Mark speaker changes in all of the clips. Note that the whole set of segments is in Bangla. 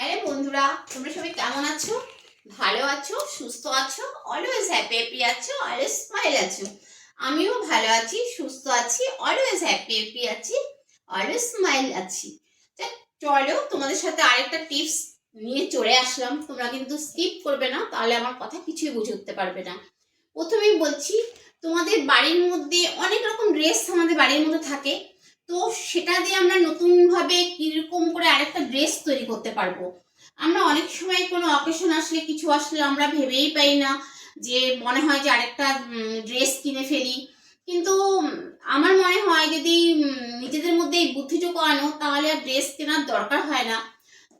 Speaker 1: হ্যাঁ বন্ধুরা, তোমরা সবাই কেমন আছো? ভালো আছো? সুস্থ আছো? অলওয়েজ হ্যাপি হ্যাপি আছো? অলওয়েজ স্মাইল আছো? আমিও ভালো আছি, সুস্থ আছি অলওয়েজ হ্যাপি হ্যাপি আছি অলওয়েজ স্মাইল আছি। চলো, তোমাদের সাথে আরেকটা টিপস নিয়ে চলে আসলাম। তোমরা কিন্তু স্কিপ করবে না, তাহলে আমার কথা কিছুই বুঝে উঠতে পারবে না। প্রথমেই বলছি, তোমাদের বাড়ির মধ্যে অনেক রকম ড্রেস আমাদের বাড়ির মধ্যে থাকে। তো সেটা দিয়ে আমরা নতুনভাবে কীরকম করে আরেকটা ড্রেস তৈরি করতে পারব। আমরা অনেক সময় কোনো অকেশন আসলে, কিছু আসলে আমরা ভেবেই পাই না যে মনে হয় যে আরেকটা ড্রেস কিনে ফেলি। কিন্তু আমার মনে হয় যদি নিজেদের মধ্যে এই বুদ্ধিটুকু আনো তাহলে আর ড্রেস কেনার দরকার হয় না।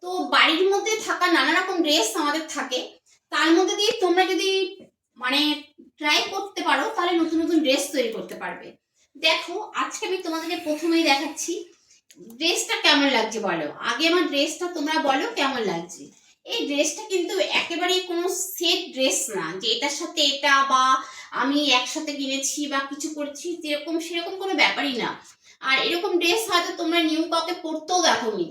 Speaker 1: তো বাড়ির মধ্যে থাকা নানা রকম ড্রেস আমাদের থাকে। তার মধ্যে দিয়ে তোমরা যদি মানে ট্রাই করতে পারো, তাহলে নতুন নতুন ড্রেস তৈরি করতে পারবে। দেখো, আজকে আমি তোমাদেরকে প্রথমেই দেখাচ্ছি ড্রেসটা কেমন লাগছে বলো। আগে আমার ড্রেসটা তোমরা বলো কেমন লাগছে। এই ড্রেসটা কিন্তু একেবারেই কোনো সেট ড্রেস না যে এটার সাথে এটা বা আমি একসাথে কিনেছি বা কিছু করেছি, যেরকম সেরকম কোনো ব্যাপারই না। আর এরকম ড্রেস হয়তো তোমরা নিউ কাউকে পরতেও দেখোনি।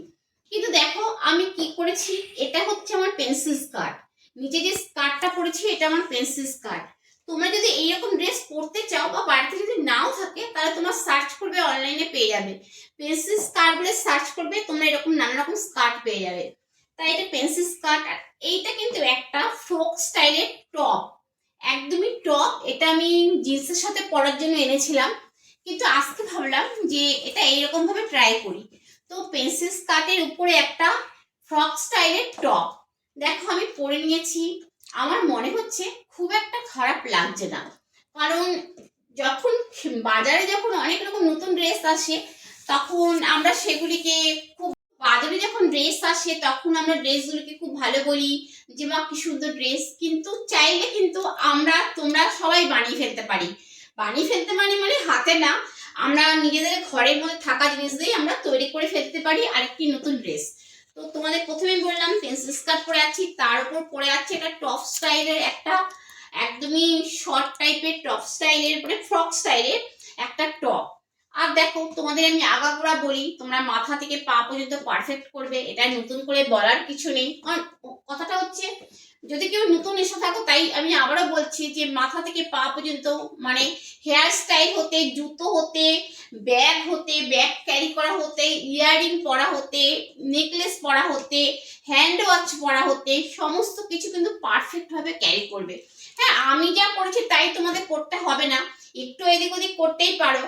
Speaker 1: কিন্তু দেখো, আমি কি করেছি, এটা হচ্ছে আমার পেন্সিল স্কার্ট নিচে যে স্কার্টটা পরেছি এটা আমার পেন্সিল স্কার্ট তোমরা যদি এইরকম ড্রেস পরতে চাও বা বাড়িতে যদি নাও থাকে, তাহলে তোমরা সার্চ করবে অনলাইনে পেয়ে যাবে। পেন্সিল স্কার্ট বলে সার্চ করবে, তোমরা এরকম নানা রকম স্কার্ট পেয়ে যাবে। তাই এটা পেন্সিল স্কার্ট আর এইটা কিন্তু একটা ফ্রক স্টাইলের টপ একদমই টপ এটা আমি জিন্সের সাথে পরার জন্য এনেছিলাম। কিন্তু আজকে ভাবলাম যে এটা এইরকম ভাবে ট্রাই করি। তো পেন্সিল স্কার্টের উপরে একটা ফ্রক স্টাইলের টপ দেখো আমি পরে নিয়েছি। আমার মনে হচ্ছে খুব একটা খারাপ লাগছে না। কারণ যখন বাজারে যখন অনেক রকম নতুন ড্রেস আসে, তখন আমরা সেগুলিকে খুব বাজারে যখন ড্রেস আসে, তখন আমরা ড্রেসগুলোকে খুব ভালো বলি যে, মা, কি সুন্দর ড্রেস কিন্তু চাইলে কিন্তু আমরা, তোমরা সবাই বানিয়ে ফেলতে পারি। বানিয়ে ফেলতে পারি মানে হাতে না, আমরা নিজেদের ঘরের মধ্যে থাকা জিনিস দিয়ে আমরা তৈরি করে ফেলতে পারি আরেকটি নতুন ড্রেস তো তোমাদের প্রথমে বললাম পেন্সিল স্কার্ট পরে আছি, তার উপর পরে আছে একটা টপ স্টাইলের একটা একদমই শর্ট টাইপের টপ স্টাইলের মানে ফ্রক স্টাইলের একটা টপ আর দেখো, তোমাদের আমি আগাগোড়া বলি, তোমরা মাথা থেকে পা পর্যন্ত পারফেক্ট করবে, এটা নতুন করে বলার কিছু নেই। কথাটা হচ্ছে, যদি কেউ নতুন এসে থাকো, তাই আমি আবারও বলছি যে মাথা থেকে পা পর্যন্ত মানে হেয়ার স্টাইল হতে, জুতো হতে ব্যাগ হতে ব্যাগ ক্যারি করা হতে ইয়াররিং পরা হতে নেকলেস পরা হতে হ্যান্ড ওয়াচ পরা হতে, সমস্ত কিছু কিন্তু পারফেক্ট ভাবে ক্যারি করবে। হ্যাঁ আমি যা করেছি তাই তোমাদের করতে হবে না। একটু এদিক ওদিক করতেই পারো।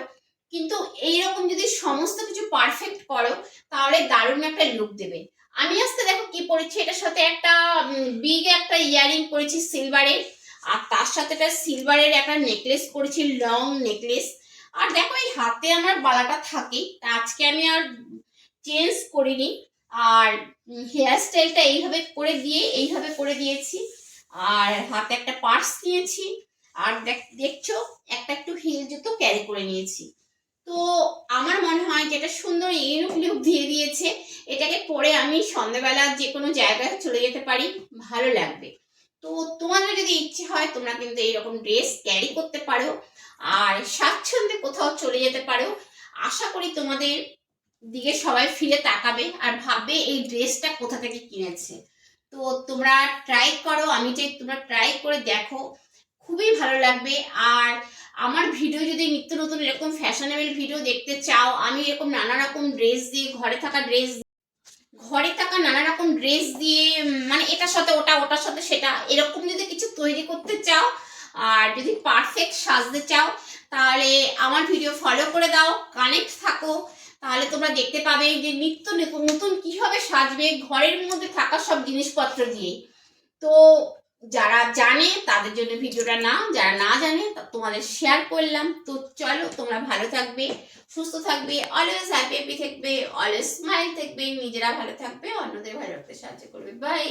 Speaker 1: কিন্তু এইরকম যদি সমস্ত কিছু পারফেক্ট করো, তাহলে দারুণ একটা লুক দেবে। আমি আজকে দেখো কি পরেছি, এটার সাথে একটা বিগ একটা ইয়ারিং পরেছি সিলভারের আর তার সাথে একটা সিলভারের একটা নেকলেস করেছি লং নেকলেস আর দেখো এই হাতে আমার বালাটা থাকে আজকে আমি আর চেঞ্জ করিনি। আর হেয়ার স্টাইলটা এইভাবে করে দিয়ে, এইভাবে করে দিয়েছি। আর হাতে একটা পার্স নিয়েছি। আর দেখ- দেখছ, একটা একটু হিল জুতো ক্যারি করে নিয়েছি। তো আমার মনে হয় যে এটা সুন্দর ইউনিক লুক দিয়ে দিয়েছে। এটাকে পরে আমি সন্ধ্যাবেলা যে কোনো জায়গায় চলে যেতে পারি, ভালো লাগবে। তো তোমাদের যদি ইচ্ছে হয়, তোমরা কিন্তু এইরকম ড্রেস ক্যারি করতে পারো। আর স্বাচ্ছন্দ্যে কোথাও চলে যেতে পারো। আশা করি তোমাদের দিকে সবাই ফিরে তাকাবে আর ভাববে এই ড্রেসটা কোথা থেকে কিনেছে। তো তোমরা ট্রাই করো, আমি চাই তোমরা ট্রাই করে দেখো। খুবই ভালো লাগবে। আর আমার ভিডিও যদি নিত্য নতুন এরকম ফ্যাশনেবল ভিডিও দেখতে চাও, আমি এরকম নানা রকম ড্রেস দিয়ে, ঘরে থাকা ড্রেস ঘরে থাকা নানা রকম ড্রেস দিয়ে মানে এটার সাথে ওটা, ওটার সাথে সেটা, এরকম যদি কিছু তৈরি করতে চাও আর যদি পারফেক্ট সাজতে চাও, তাহলে আমার ভিডিও ফলো করে দাও কানেক্ট থাকো, তাহলে তোমরা দেখতে পাবে যে নিত্য নতুন নতুন কীভাবে সাজবে, ঘরের মধ্যে থাকা সব জিনিসপত্র দিয়ে। তো যারা জানে, তাদের জন্য ভিডিওটা না যারা না জানে তোমাদের শেয়ার করলাম। তো চলো, তোমরা ভালো থাকবে, সুস্থ থাকবে অলওয়েজ হ্যাপি হ্যাপি থাকবে অলওয়েজ স্মাইল থাকবে, নিজেরা ভালো থাকবে, অন্যদের ভালো রাখতে সাহায্য করবে। বাই